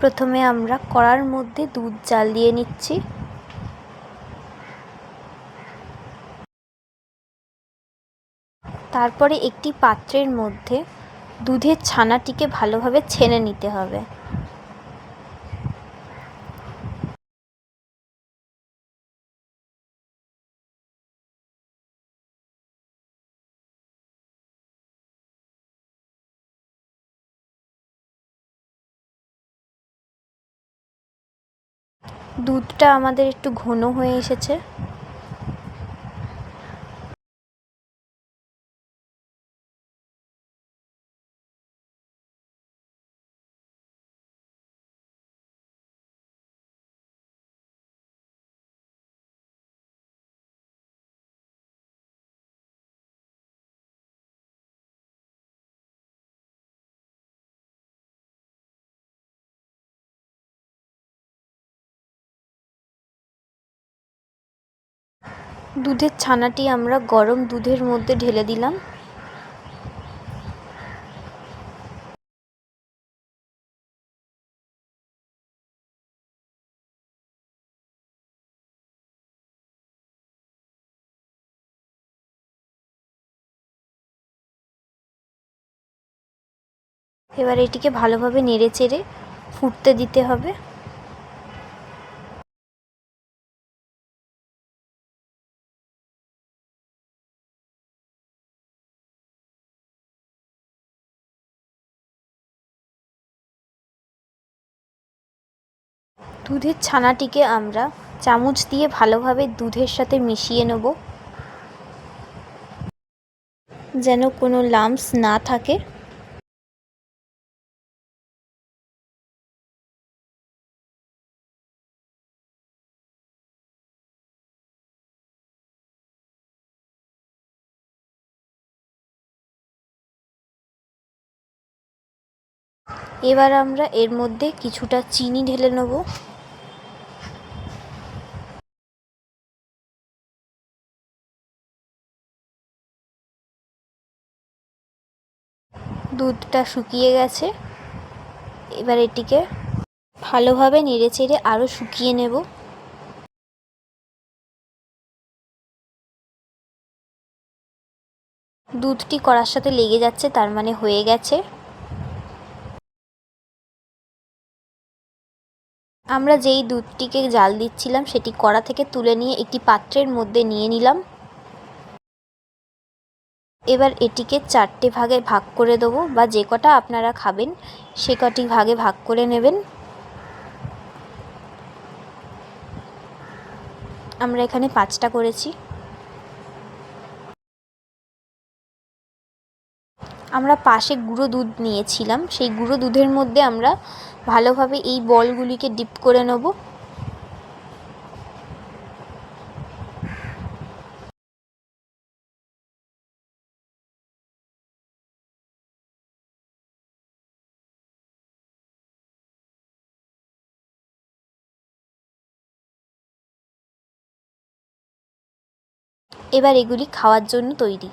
প্রথমে আমরা কড়ার মধ্যে দুধ জাল দিয়ে নিচ্ছি। তারপরে একটি পাত্রের মধ্যে দুধের ছানাটিকে ভালোভাবে ছেনে নিতে হবে। দুধটা আমাদের একটু ঘন হয়ে এসেছে। দুধের ছানাটি আমরা গরম দুধের মধ্যে ঢেলে দিলাম। এবার এটিকে ভালোভাবে নেড়ে চেড়ে ফুটতে দিতে হবে। দুধের ছানাটিকে আমরা চামচ দিয়ে ভালোভাবে দুধের সাথে মিশিয়ে নেব। যেন কোনো লাম্পস না থাকে। এবার আমরা এর মধ্যে কিছুটা চিনি ঢেলে নেব। দুধটা শুকিয়ে গেছে। এবার এটিকে ভালোভাবে নেড়ে চেড়ে আরও শুকিয়ে নেব। দুধটি কড়ার সাথে লেগে যাচ্ছে, তার মানে হয়ে গেছে। আমরা যেই দুধটিকে জাল দিচ্ছিলাম, সেটি কড়া থেকে তুলে নিয়ে একটি পাত্রের মধ্যে নিয়ে নিলাম। এবার এটিকে চারটে ভাগে ভাগ করে দেবো বা যে কটা আপনারা খাবেন, সে কটি ভাগে ভাগ করে নেবেন। আমরা এখানে পাঁচটা করেছি। আমরা পাশে গুঁড়ো দুধ নিয়েছিলাম। সেই গুঁড়ো দুধের মধ্যে আমরা ভালোভাবে এই বলগুলিকে ডিপ করে নেব। এবার এগুলি খাওয়ার জন্য তৈরি।